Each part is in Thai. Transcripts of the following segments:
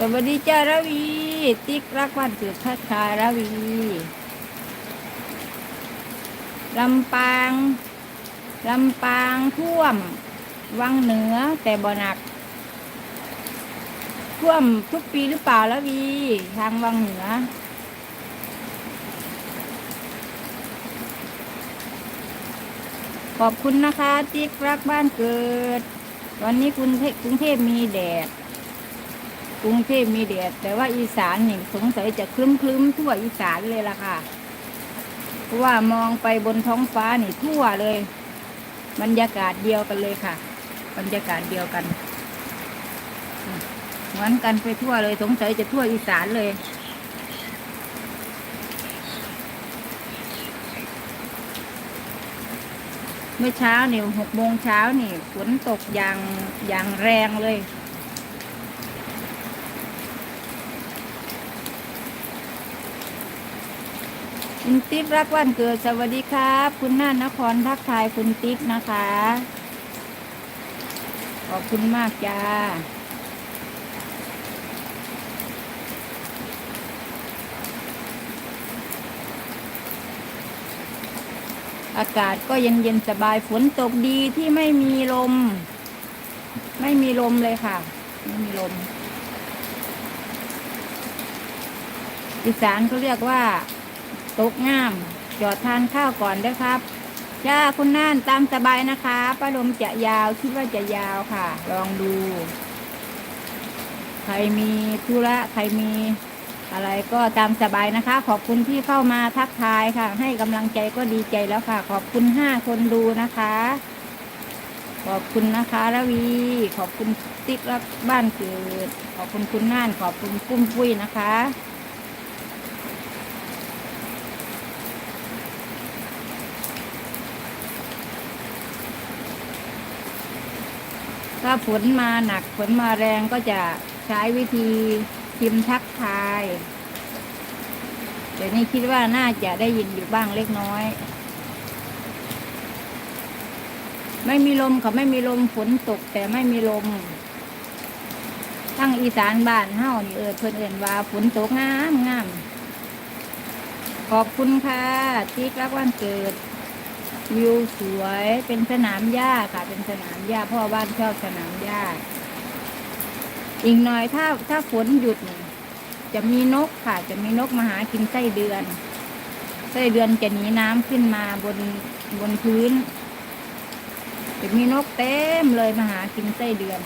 สวัสดีจ้าระวี ติ๊กรักวันเกิดทักทาระวีลำปางลำปางท่วม วังเหนือแต่บ่หนัก ท่วมทุกปีหรือเปล่าระวี ทางวังเหนือ ขอบคุณนะคะ ติ๊กรักบ้านเกิด วันนี้กรุงเทพกรุงเทพมีแดด รุงเทพมีแดดแต่ว่าอีสานนี่สงสัยจะคลึ้มคลึ้มๆทั่วอีสานเลยล่ะค่ะ เพราะว่ามองไปบนท้องฟ้านี่ทั่วเลย บรรยากาศเดียวกันเลยค่ะ บรรยากาศเดียวกัน เหมือนกันไปทั่วเลย สงสัยจะทั่วอีสานเลยเมื่อเช้านี่หกโมงเช้านี่ฝนตกอย่างอย่างแรงเลย คุณติ๊กรักวันเกิดสวัสดีครับ คุณน่านนครทักทายคุณติ๊กนะคะ ขอบคุณมากจ้าอากาศก็เย็นเย็นสบายฝนตกดีที่ไม่มีลม ไม่มีลมเลยค่ะ ไม่มีลมอีสานเขาเรียกว่า ตกงาม จอดทานข้าวก่อนด้วยครับจ้าคุณน่านตามสบายนะคะป้าลมจะยาวคิดว่าจะยาวค่ะ ลองดู ใครมีธุระใครมีอะไรก็ตามสบายนะคะ ขอบคุณที่เข้ามาทักทายค่ะ ให้กำลังใจก็ดีใจแล้วค่ะ ขอบคุณห้าคนดูนะคะ ขอบคุณนะคะระวี ขอบคุณติ๊กรักบ้านเกิด ขอบคุณคุณน่าน ขอบคุณปุ้มปุ้ยนะคะ ถ้าฝนมาหนักฝนมาแรงก็จะใช้วิธีพิมพ์ทักทายเดี๋ยวนี้คิดว่าน่าจะได้ยินอยู่บ้างเล็กน้อย ไม่มีลมเขาไม่มีลมฝนตก แต่ไม่มีลมทั้งอีสานบ้านเฮานี่เออเพิ่นเอินว่าฝนตกงามงามขอบคุณค่ะติ๊กรักวันเกิด วิวสวยเป็นสนามหญ้าค่ะ เป็นสนามหญ้าพ่อบ้านชอบสนามหญ้าอีกหน่อยถ้าถ้าฝนหยุด จะมีนกค่ะ จะมีนกมาหากินไส้เดือนไส้เดือนจะหนีน้ำขึ้นมาบนบนพื้น จะมีนกเต็มเลยมาหากินไส้เดือน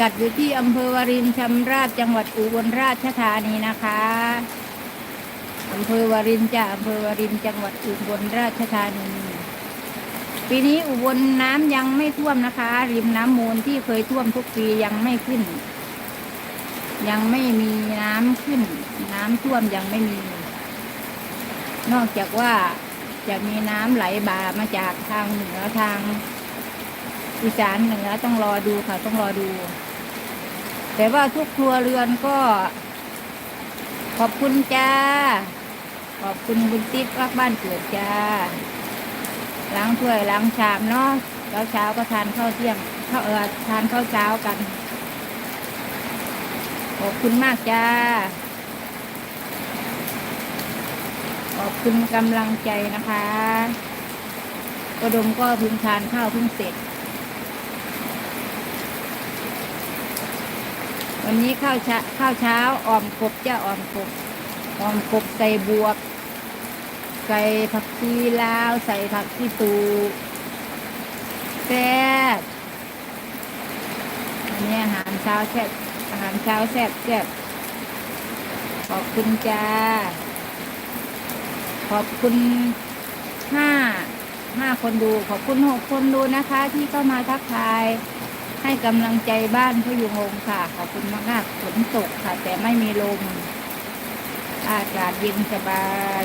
กัดอยู่ที่อำเภอวารินชำราบจังหวัดอุบลราชธานีนะคะอำเภอวารินจ้ะอำเภอวารินจังหวัดอุบลราชธานี ปีนี้อุบลน้ำยังไม่ท่วมนะคะ ริมน้ำมูลที่เคยท่วมทุกปียังไม่ขึ้น ยังไม่มีน้ำขึ้น น้ำท่วมยังไม่มี นอกจากว่าจะมีน้ำไหลบ่ามาจากทางเหนือทาง อีสานเหนือต้องรอดูค่ะ ต้องรอดู แต่ว่าทุกครัวเรือนก็ ขอบคุณจ้า ขอบคุณบุญติ๊กรักบ้านเกิดจ้า ล้างถ้วยล้างชามเนาะแล้วเช้าก็ทานข้าวเที่ยงข้าวเออทานข้าวเช้ากัน ขอบคุณมากจ้า ขอบคุณกำลังใจนะคะกระดมก็พิ่งทานข้าวพิ่งเสร็จ วันนี้ข้าวเช้าข้าวเช้าอ่อมกบจ้าอ่อมกบอ่อมกบใส่บวบใส่ผักชีลาว ใส่ผักชีตูแซ่บอันนี้อาหารเช้าแซ่บอาหารเช้าแซ่บแซ่บขอบคุณจ้า ขอบคุณห้าห้าคนดู ขอบคุณหกคนดูนะคะ ที่เข้ามาทักทาย ให้กำลังใจบ้านพยุงโฮมค่ะ ขอบคุณมากๆฝนตกค่ะ แต่ไม่มีลม อากาศเย็นสบาย